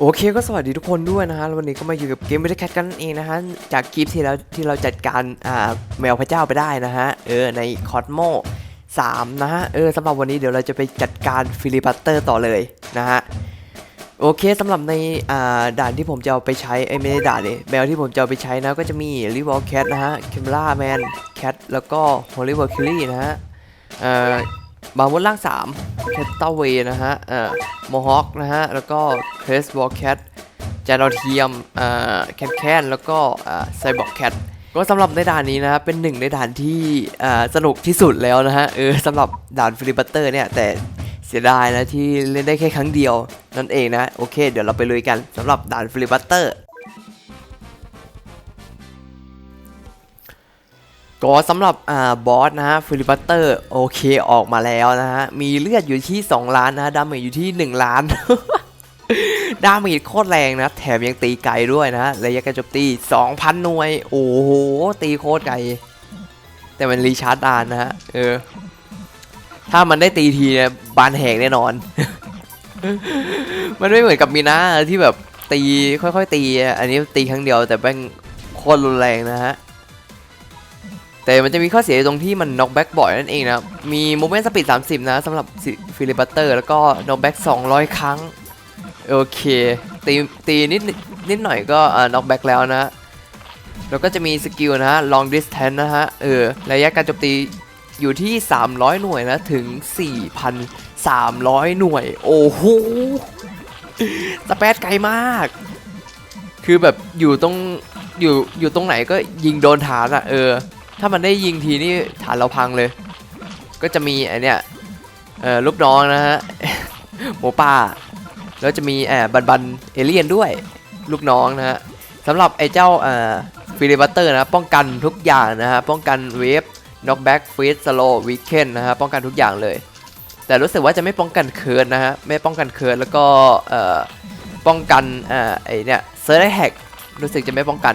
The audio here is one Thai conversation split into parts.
โอเคก็สวัสดีทุกคนด้วยนะฮะวันนี้ก็มาอยู่กับเกมไม่ได้แคทกันเองนะฮะจากคลิปที่แล้วที่เราจัดการอ่าแมวพระเจ้าไปได้นะฮะเออในคอสโม3นะฮะเออสำหรับวันนี้เดี๋ยวเราจะไปจัดการฟิลิปัตเตอร์ต่อเลยนะฮะโอเคสำหรับในอ่าด่านที่ผมจะเอาไปใช้ไอ้ไม่ได้ด่านนี่แมวที่ผมจะเอาไปใช้นะก็จะมีริวอลแคทนะฮะเคมล่าแมนแคทแล้วก็ฮอลลีวอลคิลลี่นะฮะเอ่อบาร์มดล่าง3แคทเตอร์เวนะฮะเอ่อโมฮอคนะฮะแล้วก็ เคสวอลแคทจานอเทียมแคทแคนแล้วก็ไซบอร์กแคทก็สำหรับในด่านนี้นะฮะเป็นหนึ่งในด่านที่สนุกที่สุดแล้วนะฮะเออสำหรับด่านฟิลิปปัตเตอร์เนี่ยแต่เสียดายนะที่เล่นได้แค่ครั้งเดียวนั่นเองนะโอเค เดี๋ยวเราไปลุยกันสำหรับด่านฟิลิปปัตเตอร์ก็สำหรับอบอสนะฮะฟิลิปปัตเตอร์โอเคออกมาแล้วนะฮะมีเลือดอยู่ที่ 2 ล้านนะฮะดาเมจอยู่ที่ 1 ล้าน ดาเมจโคตรแรงนะ แถมยังตีไกลด้วยนะระยะการโจมตี 2,000 หน่วย โอ้โห ตีโคตรไกล แต่มันรีชาร์จดานนะฮะ เออ ถ้ามันได้ตีทีเนี่ยบานแหกแน่นอน มันไม่เหมือนกับมีนาที่แบบตีค่อยๆตี อันนี้ตีครั้งเดียวแต่แม่งโคตรรุนแรงนะฮะแต่มันจะมีข้อเสียตรงที่มันน็อกแบ็กบ่อยนั่นเองนะ มีโมเมนต์สปีด 30 นะสำหรับฟิลิปปัตเตอร์ แล้วก็น็อกแบ็ก200 ครั้ง โอเค ตีตีนิดนิดหน่อยก็น็อกแบ็กแล้วนะ แล้วก็จะมีสกิลนะฮะ long distance นะฮะ เออ ระยะการโจมตีอยู่ที่ 300 หน่วยนะ ถึง 4,300 หน่วย โอ้โหสเปซไกลมาก คือแบบอยู่ตรงอยู่อยู่ตรงไหนก็ยิงโดนฐานอะเออ ถ้ามันได้ยิงทีนี่ฐานเราพังเลย ก็จะมีไอเนี้ยเออลูกน้องนะฮะหมูป่า แล้วจะมีแอบบันบันเอเลียนด้วยลูกน้องนะฮะสำหรับไอ้เจ้าอ่อฟิลิปเตอร์นะป้องกันทุกอย่างนะฮะป้องกันเวฟน็อกแบ็กฟีดสโลวีเคนนะฮะป้องกันทุกอย่างเลย แต่รู้สึกว่าจะไม่ป้องกันเคิร์นนะฮะไม่ป้องกันเคิร์นแล้วก็เอ่อป้องกันอ่อไอเนี่ยเซอร์ไดแฮกรู้สึกจะไม่ป้องกัน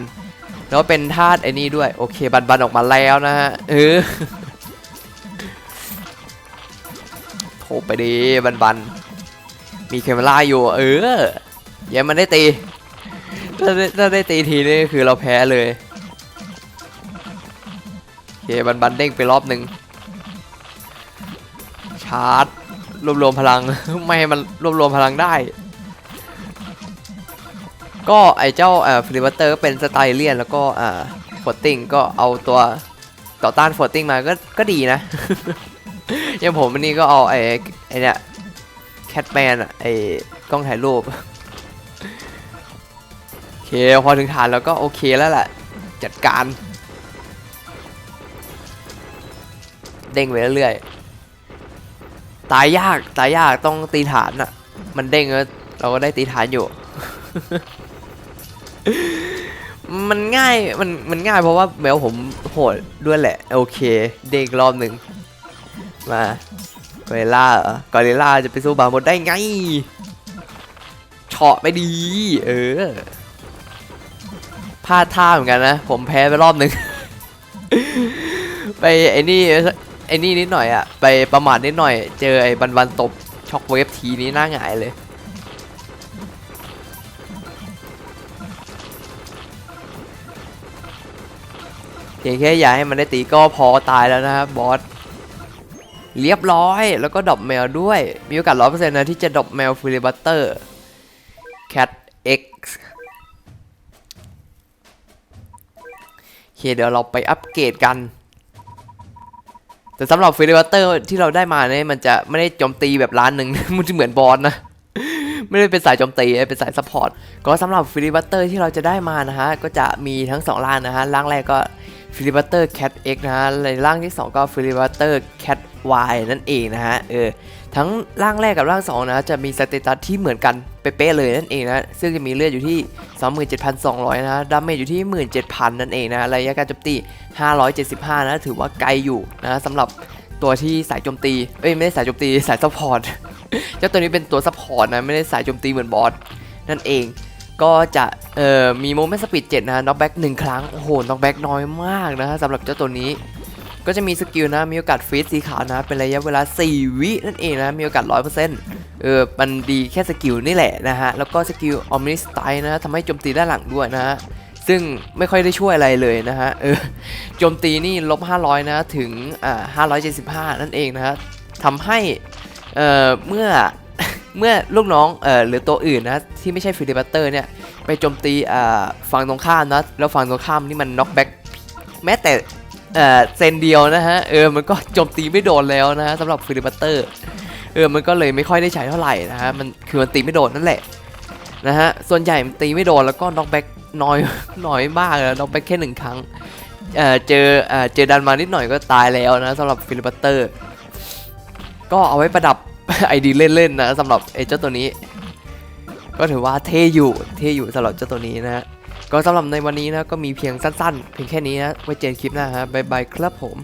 แล้วเป็นธาตุไอ้นี่ด้วยโอเคบันบันออกมาแล้วนะฮะเออโถไปดีบันบัน มีเคมล่าอยู่ เออยังมันได้ตีถ้าได้ถ้าได้ตีทีนี่คือเราแพ้เลยโอเคบันบันเด้งไปรอบหนึ่งชาร์จรวบรวมพลัง ไม่ให้มันรวบรวมพลังได้ ก็ไอเจ้าเอ่อฟิลิปเตอร์ก็เป็นสไตล์เลียนแล้วก็อ่าฟอร์ติงก็เอาตัวต่อต้านฟอร์ติงมาก็ก็ดีนะ อย่างผมอันนี้ก็เอาไอไอเนี่ย แคทแมนอะไอกล้องถ่ายรูปโอเคพอถึงฐานแล้วก็โอเคแล้วแหละจัดการ เด้งไปเรื่อยๆตายยากตายยากต้องตีฐานอะ่ะมันเด้งแล้วเราก็ได้ตีฐานอยู่ มันง่ายมันมันง่ายเพราะว่าแมวผมโหดด้วยแหละ โอเค เด้งรอบหนึ่งมา กอริลล่าเหรอกอริลลาจะไปสู้บาร์มดได้ไงเฉาะไปดี เออพลาดท่าเหมือนกันนะ ผมแพ้ไปรอบหนึ่ง ไปไอ้นี่ไอ้นี่นิดหน่อยอะไปประมาทนิดหน่อย เจอไอ้บันบันตบช็อกเวฟทีนี้หน้าหงายเลยเพียงแค่อย่าให้มันได้ตีก็พอตายแล้วนะครับบอส เรียบร้อย แล้วก็ดรอปแมวด้วย มีโอกาสร้อยเปอร์เซ็นต์นะที่จะดรอปแมวฟิลิบัตเตอร์ cat x โอเคเดี๋ยวเราไปอัปเกรดกัน แต่สำหรับฟิลิปเตอร์ที่เราได้มาเนี่ยมันจะไม่ได้โจมตีแบบล้านหนึ่งมันจะเหมือนบอลนะ ไม่ได้เป็นสายโจมตีเป็นสายซัพพอร์ตก็สำหรับฟิลิปเตอร์ที่เราจะได้มานะฮะก็จะมีทั้ง2ร่างนะฮะร่างแรกก็ฟิลิปเตอร์แคท X นะฮะในร่างที่ 2 ก็ฟิลิปเตอร์แคท Y นั่นเองนะฮะเออทั้งร่างแรกกับร่าง2นะจะมีสเตตัสที่เหมือนกันเป๊ะเลยนั่นเองนะซึ่งจะมีเลือดอยู่ที่ 27,200 นะดาเมจอยู่ที่ 17,000 นั่นเองนะระยะการโจมตี 575 นะถือว่าไกลอยู่นะสำหรับตัวที่สายโจมตี เอ้ยไม่ได้สายโจมตีสายซัพพอร์ต เจ้าตัวนี้เป็นตัวซัพพอร์ตนะไม่ได้สายโจมตีเหมือนบอสนั่นเองก็จะเอ่อมีโมเมนต์สปีด7นะน็อกแบ็กหนึ่งครั้งโอ้โหน็อกแบ็กน้อยมากนะฮะสำหรับเจ้าตัวนี้ ก็จะมีสกิลนะมีโอกาสฟรีดสีขาวนะเป็นระยะเวลา 4 วินั่นเองนะมีโอกาส100%เออมันดีแค่สกิลนี่แหละนะฮะแล้วก็สกิลออมนิสไตนะทำให้โจมตีด้านหลังด้วยนะฮะซึ่งไม่ค่อยได้ช่วยอะไรเลยนะฮะเออโจมตีนี่ลบ500นะถึงอ่า575 นั่นเองนะฮะทำให้ เอ่อเมื่อเมื่อลูกน้องเอ่อหรือตัวอื่นนะที่ไม่ใช่ฟิลิปเตอร์เนี่ยไปโจมตีอ่าฝั่งตรงข้ามนะแล้วฝั่งตรงข้ามนี่มันน็อกแบ็กแม้แต่เอ่อเซนเดียวนะฮะเออมันก็โจมตีไม่โดนแล้วนะฮะสำหรับฟิลิปเตอร์เออมันก็เลยไม่ค่อยได้ใช้เท่าไหร่นะฮะมันคือมันตีไม่โดนนั่นแหละนะฮะส่วนใหญ่มันตีไม่โดนแล้วก็น็อกแบ็กน้อยน้อยมากเลยน็อกแบ็กแค่หนึ่งครั้งเอ่อเจอเอ่อเจอดันมานิดหน่อยก็ตายแล้วนะสำหรับฟิลิปเตอร์ ก็เอาไว้ประดับไอดีเล่นๆนะสำหรับไอเจ้าตัวนี้ ก็ถือว่าเท่อยู่เท่อยู่สำหรับเจ้าตัวนี้นะฮะก็สำหรับในวันนี้นะก็มีเพียงสั้นๆ เพียงแค่นี้นะไว้เจอกันคลิปหน้าฮะบ๊ายบายครับผม